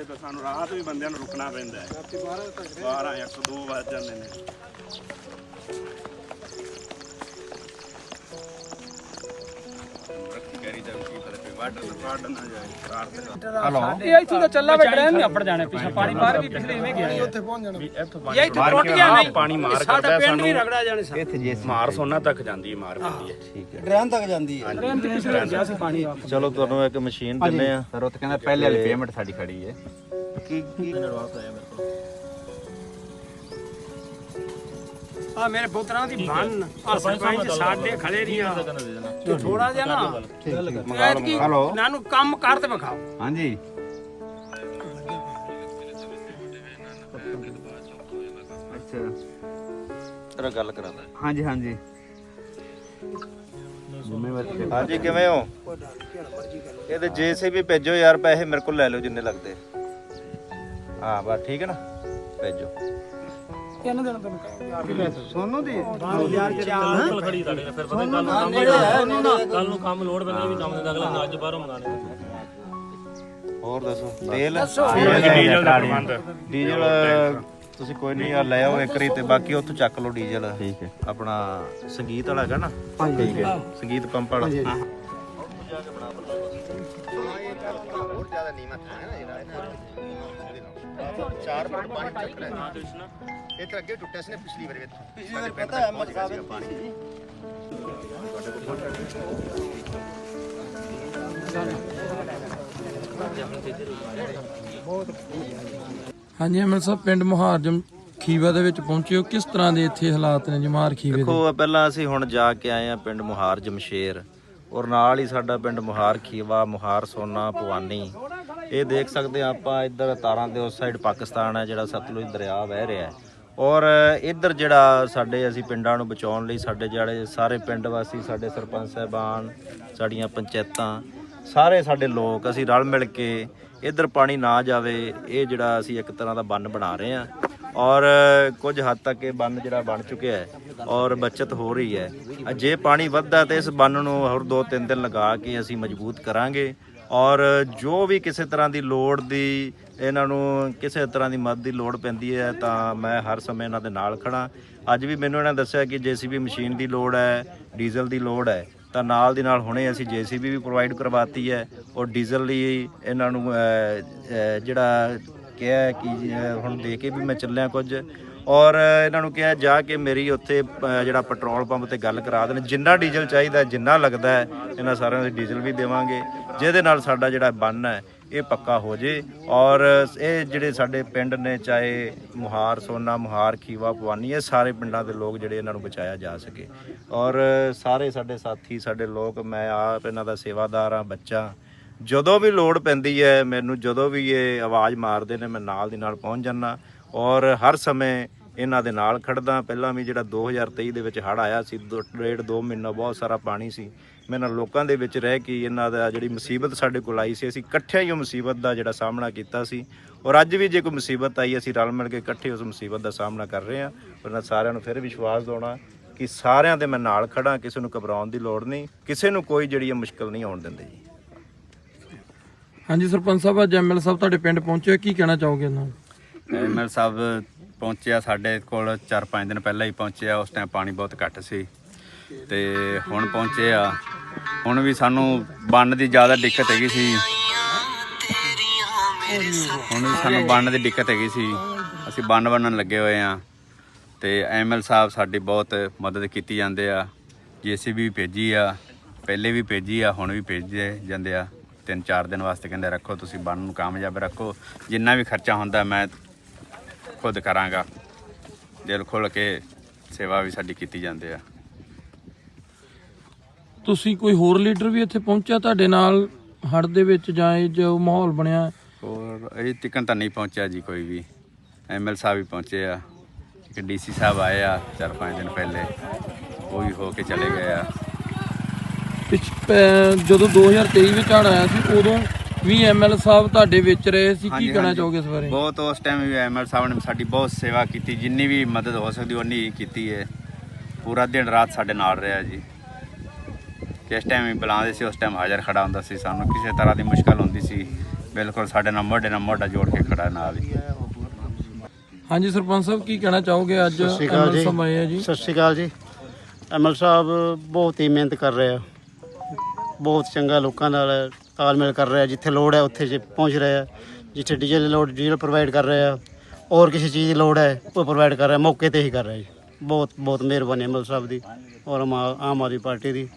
ਇਹ ਤਾਂ ਸਾਨੂੰ ਰਾਤ ਵੀ ਬੰਦਿਆਂ ਨੂੰ ਰੁਕਣਾ ਪੈਂਦਾ ਹੈ। 12 102 ਵੱਜ ਜਾਂਦੇ ਨੇ। ਇਹ ਇੱਥੋਂ ਦਾ ਚੱਲਾ ਵੇ ਡਰੇਨ ਨਹੀਂ ਅੱਪੜ ਜਾਣੇ ਪਿੱਛੇ ਪਾਣੀ ਬਾਹਰ ਵੀ ਪਿਛਲੇ ਇਵੇਂ ਗਿਆ। ਉੱਥੇ ਪਹੁੰਚ ਜਾਣਾ। ਇਹ ਇੱਥੇ ਟੁੱਟ ਗਿਆ ਨਹੀਂ ਪਾਣੀ ਮਾਰ ਸਾਡਾ ਕਰਦਾ ਪਿੰਡ ਸਾਨੂੰ। ਵੀ ਰਗੜਾ ਜਾਣੇ ਸਾ। ਇੱਥੇ ਜੇ ਮਾਰ ਸੋਨਾ ਤੱਕ ਜਾਂਦੀ ਹੈ ਮਾਰ ਪੈਂਦੀ ਹੈ। ਡਰੇਨ ਤੱਕ ਜਾਂਦੀ ਹੈ। ਟ੍ਰੇਨ ਤੇ ਪਿਛਲੇ ਗਿਆ ਸੀ ਪਾਣੀ ਵਾਪਸ ਚਲੋ ਤੁਹਾਨੂੰ ਇੱਕ ਮਸ਼ੀਨ ਦਿੰਨੇ ਆ ਸਰ ਉਹ ਤਾਂ ਕਹਿੰਦਾ ਪਹਿਲੇ ਵਾਲੀ ਪੇਮੈਂਟ ਸਾਡੀ ਖੜੀ ਹੈ। ਕੀ ਕੀ ਆ ਮੇਰੇ ਪੁੱਤਰਾਂ ਦੀ ਬੰਨ ਆ ਸਰਪੰਚ ਸਾਡੇ ਖੜੇ ਨਹੀਂ ਆ ਤੇ ਥੋੜਾ ਜਿਹਾ ਨਾ ਐਤਕੀ ਇਹਨਾਂ ਨੂੰ ਕੰਮ ਕਰ ਤੇ ਵਿਖਾਓ। ਹਾਂਜੀ। ਅੱਛਾ। ਤੇਰਾ ਗੱਲ ਕਰਾਂਦਾ ਹਾਂਜੀ ਹਾਂਜੀ। ਹਾਂਜੀ ਕਿਵੇਂ ਹੋ? ਇਹਦੇ ਜੇਸੀਬੀ ਭੇਜੋ ਯਾਰ ਪੈਸੇ ਮੇਰੇ ਕੋਲ ਲੈ ਲਓ ਜਿੰਨੇ ਲੱਗਦੇ। ਹਾਂ ਬਸ ਠੀਕ ਹੈ ਨਾ? ਭੇਜੋ। ਤਿੰਨ ਦਿਨ ਤੋਂ ਸੋਨੂ ਦੀ? ਹੋਰ ਦੱਸੋ? ਤੇਲ? ਡੀਜ਼ਲ ਦਾ ਪ੍ਰਬੰਧ। ਡੀਜ਼ਲ ਤੁਸੀਂ ਕੋਈ ਨਹੀਂ ਆ ਲੈ ਆਓ ਇੱਕ ਰੀ ਤੇ ਬਾਕੀ ਉੱਥੋਂ ਚੱਕ ਲਓ ਡੀਜ਼ਲ। ਠੀਕ ਹੈ। ਆਪਣਾ ਸੰਗੀਤ ਵਾਲਾ ਹੈਗਾ ਨਾ? ਠੀਕ ਹੈ। ਸੰਗੀਤ ਪੰਪ ਵਾਲਾ। ਚਾਰ ਫੁੱਟ ਪਾਣੀ ਚੱਕ ਰਿਹਾ ਇਹ ਤਾਂ ਅੱਗੇ ਟੁੱਟਿਆ ਸੀ ਨੇ ਪਿਛਲੀ ਵਾਰੀ ਪਿਛਲੀ ਵਾਰ ਪਤਾ ਹੈ ਮਤ ਸਾਹਿਬ ਪਾਣੀ। ਹਾਂਜੀ ਐਮਐਲ ਸਾਹਿਬ ਪਿੰਡ ਮੁਹਾਰਜਮ ਖੀਵਾ ਦੇ ਵਿੱਚ ਪਹੁੰਚੇ ਹੋ। ਕਿਸ ਤਰ੍ਹਾਂ ਦੇ ਇੱਥੇ ਹਾਲਾਤ ਨੇ ਜਮਾਰ ਖੀਵੇ ਦੇ? ਦੇਖੋ ਪਹਿਲਾਂ ਅਸੀਂ ਹੁਣ ਜਾ ਕੇ ਆਏ ਆ ਪਿੰਡ ਮੁਹਾਰ ਜਮਸ਼ੇਰ ਔਰ ਨਾਲ ਹੀ ਸਾਡਾ ਪਿੰਡ ਮੁਹਾਰ ਖੀਵਾ ਮੁਹਾਰ ਸੋਨਾ ਭਵਾਨੀ। ਇਹ ਦੇਖ ਸਕਦੇ ਆ ਆਪਾਂ ਇੱਧਰ ਤਾਰਾਂ ਦੇ ਉਸ ਸਾਈਡ ਪਾਕਿਸਤਾਨ ਹੈ, ਜਿਹੜਾ ਸਤਲੁਜ ਦਰਿਆ ਵਹਿ ਰਿਹਾ ਹੈ। ਔਰ ਇੱਧਰ ਜਿਹੜਾ ਸਾਡੇ ਅਸੀਂ ਪਿੰਡਾਂ ਨੂੰ ਬਚਾਉਣ ਲਈ ਸਾਡੇ ਜਿਹੜੇ ਸਾਰੇ ਪਿੰਡ ਵਾਸੀ, ਸਾਡੇ ਸਰਪੰਚ ਸਾਹਿਬਾਨ, ਸਾਡੀਆਂ ਪੰਚਾਇਤਾਂ, ਸਾਰੇ ਸਾਡੇ ਲੋਕ ਅਸੀਂ ਰਲ ਮਿਲ ਕੇ ਇੱਧਰ ਪਾਣੀ ਨਾ ਜਾਵੇ, ਇਹ ਜਿਹੜਾ ਅਸੀਂ ਇੱਕ ਤਰ੍ਹਾਂ ਦਾ ਬੰਨ ਬਣਾ ਰਹੇ ਹਾਂ। ਔਰ ਕੁਝ ਹੱਦ ਤੱਕ ਇਹ ਬੰਨ ਜਿਹੜਾ ਬਣ ਚੁੱਕਿਆ ਹੈ ਔਰ ਬਚਤ ਹੋ ਰਹੀ ਹੈ। ਜੇ ਪਾਣੀ ਵੱਧਦਾ ਤੇ ਇਸ ਬੰਨ ਨੂੰ ਹੋਰ 2-3 ਦਿਨ ਲਗਾ ਕੇ ਅਸੀਂ ਮਜ਼ਬੂਤ ਕਰਾਂਗੇ। ਔਰ ਜੋ ਵੀ ਕਿਸੇ ਤਰ੍ਹਾਂ ਦੀ ਲੋੜ ਦੀ, ਇਹਨਾਂ ਨੂੰ ਕਿਸੇ ਤਰ੍ਹਾਂ ਦੀ ਮਦਦ ਦੀ ਲੋੜ ਪੈਂਦੀ ਹੈ, ਤਾਂ ਮੈਂ ਹਰ ਸਮੇਂ ਇਹਨਾਂ ਦੇ ਨਾਲ ਖੜਾ ਅੱਜ ਵੀ ਮੈਨੂੰ ਇਹਨਾਂ ਨੇ ਦੱਸਿਆ ਕਿ ਜੀਸੀਬੀ ਮਸ਼ੀਨ ਦੀ ਲੋੜ ਹੈ, ਡੀਜ਼ਲ ਦੀ ਲੋੜ ਹੈ, ਤਾਂ ਨਾਲ ਦੀ ਨਾਲ ਹੁਣੇ ਅਸੀਂ ਜੀਸੀਬੀ ਵੀ ਪ੍ਰੋਵਾਈਡ ਕਰਵਾਤੀ ਹੈ ਔਰ ਡੀਜ਼ਲ ਲਈ ਇਹਨਾਂ ਨੂੰ ਜਿਹੜਾ ਕਿਹਾ ਕਿ ਹੁਣ ਦੇ ਕੇ ਵੀ ਮੈਂ ਚੱਲਿਆ ਕੁਝ। ਔਰ ਇਹਨਾਂ ਨੂੰ ਕਿਹਾ ਜਾ ਕੇ ਮੇਰੀ ਉੱਥੇ ਜਿਹੜਾ ਪੈਟਰੋਲ ਪੰਪ ਤੇ ਗੱਲ ਕਰਾ ਦੇਣ। ਜਿੰਨਾ ਡੀਜ਼ਲ ਚਾਹੀਦਾ, ਜਿੰਨਾ ਲੱਗਦਾ ਇਹਨਾਂ ਸਾਰਿਆਂ ਦੇ ਡੀਜ਼ਲ ਵੀ ਦੇਵਾਂਗੇ। ਜਿਹਦੇ ਨਾਲ ਸਾਡਾ ਜਿਹੜਾ ਬੰਨ ਹੈ, ਇਹ ਪੱਕਾ ਹੋ ਜੇ। ਔਰ ਇਹ ਜਿਹੜੇ ਸਾਡੇ ਪਿੰਡ ਨੇ, ਚਾਹੇ ਮੁਹਾਰ ਸੋਨਾ, ਮੁਹਾਰ ਖੀਵਾ, ਭਵਾਨੀ, ਇਹ ਸਾਰੇ ਪਿੰਡਾਂ ਦੇ ਲੋਕ ਜਿਹੜੇ ਇਹਨਾਂ ਨੂੰ ਬਚਾਇਆ ਜਾ ਸਕੇ। ਔਰ ਸਾਰੇ ਸਾਡੇ ਸਾਥੀ, ਸਾਡੇ ਲੋਕ, ਮੈਂ ਆਪ ਇਹਨਾਂ ਦਾ ਸੇਵਾਦਾਰ ਆ ਬੱਚਾ। ਜਦੋਂ ਵੀ ਲੋੜ ਪੈਂਦੀ ਹੈ, ਮੈਨੂੰ ਜਦੋਂ ਵੀ ਇਹ ਆਵਾਜ਼ ਮਾਰਦੇ ਨੇ, ਮੈਂ ਨਾਲ ਦੀ ਨਾਲ ਪਹੁੰਚ ਜਾਂਦਾ। ਔਰ ਹਰ ਸਮੇਂ ਇਹਨਾਂ ਦੇ ਨਾਲ ਖੜਦਾ। ਪਹਿਲਾਂ ਵੀ ਜਿਹੜਾ 2023 ਦੇ ਵਿੱਚ ਹੜ ਆਇਆ ਸੀ, ਦੋ- ਡੇਢ, ਦੋ ਮਹੀਨਾ ਬਹੁਤ ਸਾਰਾ ਪਾਣੀ ਸੀ। ਮੈਂ ਇਹਨਾਂ ਲੋਕਾਂ ਦੇ ਵਿੱਚ ਰਹਿ ਕੇ ਇਹਨਾਂ ਦਾ ਜਿਹੜੀ ਮੁਸੀਬਤ ਸਾਡੇ ਕੋਲ ਆਈ ਸੀ, ਅਸੀਂ ਇਕੱਠਿਆਂ ਹੀ ਉਹ ਮੁਸੀਬਤ ਦਾ ਜਿਹੜਾ ਸਾਹਮਣਾ ਕੀਤਾ ਸੀ। ਔਰ ਅੱਜ ਵੀ ਜੇ ਕੋਈ ਮੁਸੀਬਤ ਆਈ, ਅਸੀਂ ਰਲ ਮਿਲ ਕੇ ਇਕੱਠੇ ਉਸ ਮੁਸੀਬਤ ਦਾ ਸਾਹਮਣਾ ਕਰ ਰਹੇ ਹਾਂ। ਉਹਨਾਂ ਸਾਰਿਆਂ ਨੂੰ ਫਿਰ ਵਿਸ਼ਵਾਸ ਦਿਵਾਉਣਾ ਕਿ ਸਾਰਿਆਂ ਦੇ ਮੈਂ ਨਾਲ ਖੜਾ ਕਿਸੇ ਨੂੰ ਘਬਰਾਉਣ ਦੀ ਲੋੜ ਨਹੀਂ, ਕਿਸੇ ਨੂੰ ਕੋਈ ਜਿਹੜੀ ਇਹ ਮੁਸ਼ਕਲ ਨਹੀਂ ਆਉਣ ਦਿੰਦੇ ਜੀ। ਹਾਂਜੀ, ਸਰਪੰਚ ਸਾਹਿਬ, ਅੱਜ ਐਮਐਲ ਸਾਹਿਬ ਤੁਹਾਡੇ ਪਿੰਡ ਪਹੁੰਚੇ ਕੀ ਕਹਿਣਾ ਚਾਹੋਗੇ ਇਹਨਾਂ ਨੂੰ? ਐਮਐਲ ਸਾਹਿਬ ਪਹੁੰਚਿਆ ਸਾਡੇ ਕੋਲ 4-5 ਦਿਨ ਪਹਿਲਾਂ ਹੀ ਪਹੁੰਚਿਆ, ਉਸ ਟਾਈਮ ਪਾਣੀ ਬਹੁਤ ਘੱਟ ਸੀ। ਤੇ ਹੁਣ ਪਹੁੰਚੇ ਆ। ਹੁਣ ਵੀ ਸਾਨੂੰ ਬੰਨ ਦੀ ਜ਼ਿਆਦਾ ਦਿੱਕਤ ਹੈਗੀ ਸੀ। ਹੁਣ ਵੀ ਸਾਨੂੰ ਬੰਨ ਦੀ ਦਿੱਕਤ ਹੈਗੀ ਸੀ। ਅਸੀਂ ਬੰਨ ਬੰਨਣ ਲੱਗੇ ਹੋਏ ਆ। ਤੇ ਐਮਐਲ ਸਾਹਿਬ ਸਾਡੀ ਬਹੁਤ ਮਦਦ ਕੀਤੀ ਜਾਂਦੇ ਆ। ਜੀਸੀਬੀ ਭੇਜੀ ਆ, ਪਹਿਲੇ ਵੀ ਭੇਜੀ ਆ, ਹੁਣ ਵੀ ਭੇਜੇ ਜਾਂਦੇ ਆ। ਤਿੰਨ ਚਾਰ ਦਿਨ ਵਾਸਤੇ ਕਹਿੰਦੇ ਰੱਖੋ, ਤੁਸੀਂ ਬੰਨ ਨੂੰ ਕਾਮਯਾਬ ਰੱਖੋ। ਜਿੰਨਾ ਵੀ ਖਰਚਾ ਹੁੰਦਾ, ਮੈਂ ਖੁਦ ਕਰਾਂਗਾ। ਦਿਲ ਖੋਲ ਕੇ ਸੇਵਾ ਵੀ ਸਾਡੀ ਕੀਤੀ ਜਾਂਦੇ ਆ। ਤੁਸੀਂ ਕੋਈ ਹੋਰ ਲੀਡਰ ਵੀ ਇੱਥੇ ਪਹੁੰਚਿਆ ਤੁਹਾਡੇ ਨਾਲ ਹੜ ਦੇ ਵਿੱਚ ਜਾਂ ਇਹ ਜੋ ਮਾਹੌਲ ਬਣਿਆ? ਹੋਰ ਇਹ ਤਿਕਣ ਤਾਂ ਨਹੀਂ ਪਹੁੰਚਿਆ ਜੀ ਕੋਈ ਵੀ। ਐਮਐਲ ਸਾਹਿਬ ਵੀ ਪਹੁੰਚੇ ਆ। ਇੱਕ ਡੀਸੀ ਸਾਹਿਬ ਆਏ ਆ ਚਾਰ ਪੰਜ ਦਿਨ ਪਹਿਲੇ। ਉਹ ਵੀ ਹੋ ਕੇ ਚਲੇ ਗਏ ਆ। ਪਿਛ ਜਦੋਂ 2023 ਵਿੱਚ ਹੜ ਆਇਆ ਸੀ ਉਦੋਂ ਵੀ ਐਮਐਲ ਸਾਹਿਬ ਤੁਹਾਡੇ ਵਿੱਚ ਰਹੇ ਸੀ ਕੀ ਹਾਂਜੀ, ਕਹਿਣਾ ਹਾਂਜੀ। ਚਾਹੋਗੇ ਇਸ ਬਾਰੇ? ਬਹੁਤ ਉਸ ਟਾਈਮ ਵੀ ਐਮਐਲ ਸਾਹਿਬ ਨੇ ਸਾਡੀ ਬਹੁਤ ਸੇਵਾ ਕੀਤੀ ਜਿੰਨੀ ਵੀ ਮਦਦ ਹੋ ਸਕਦੀ ਉਨੀ ਕੀਤੀ ਹੈ। ਪੂਰਾ ਦਿਨ ਰਾਤ ਸਾਡੇ ਨਾਲ ਰਿਹਾ ਜੀ। ਜਿਸ ਟਾਈਮ ਵੀ ਬੁਲਾਉਂਦੇ ਸੀ ਉਸ ਟਾਈਮ ਹਾਜ਼ਰ ਖੜਾ ਹੁੰਦਾ ਸੀ ਸਾਨੂੰ। ਕਿਸੇ ਤਰ੍ਹਾਂ ਦੀ ਮੁਸ਼ਕਲ ਹੁੰਦੀ ਸੀ ਬਿਲਕੁਲ ਸਾਡੇ ਨਾਲ ਮੋਢੇ ਨਾਲ ਮੋਢਾ ਜੋੜ ਕੇ ਖੜਾ ਨਾਲ ਹੀ। ਹਾਂਜੀ ਸਰਪੰਚ ਸਾਹਿਬ ਕੀ ਕਹਿਣਾ ਚਾਹੋਗੇ? ਅੱਜ ਸਤਿ ਸ਼੍ਰੀ ਅਕਾਲ ਐਮਐਲ ਜੀ। ਸਾਹਿਬ ਆਏ ਆ ਜੀ। ਸਤਿ ਸ਼੍ਰੀ ਅਕਾਲ ਜੀ। ਐਮਐਲ ਸਾਹਿਬ ਬਹੁਤ ਹੀ ਮਿਹਨਤ ਕਰ ਰਹੇ ਆ। ਬਹੁਤ ਚੰਗਾ ਲੋਕਾਂ ਨਾਲ ਤਾਲਮੇਲ ਕਰ ਰਿਹਾ ਜਿੱਥੇ ਲੋੜ ਹੈ ਉੱਥੇ ਜੇ ਪਹੁੰਚ ਰਿਹਾ ਹੈ, ਜਿੱਥੇ ਡੀਜ਼ਲ ਦੀ ਲੋੜ, ਡੀਜ਼ਲ ਪ੍ਰੋਵਾਈਡ ਕਰ ਰਿਹਾ ਹੈ ਔਰ ਕਿਸੇ ਚੀਜ਼ ਦੀ ਲੋੜ ਹੈ, ਉਹ ਪ੍ਰੋਵਾਈਡ ਕਰ ਰਿਹਾ ਮੌਕੇ ਤੇ ਹੀ ਕਰ ਰਿਹਾ ਜੀ। ਬਹੁਤ ਬਹੁਤ ਮਿਹਰਬਾਨੀ ਐਮਐਲ ਸਾਹਿਬ ਦੀ ਔਰ ਆਮ ਆਦਮੀ ਪਾਰਟੀ ਦੀ।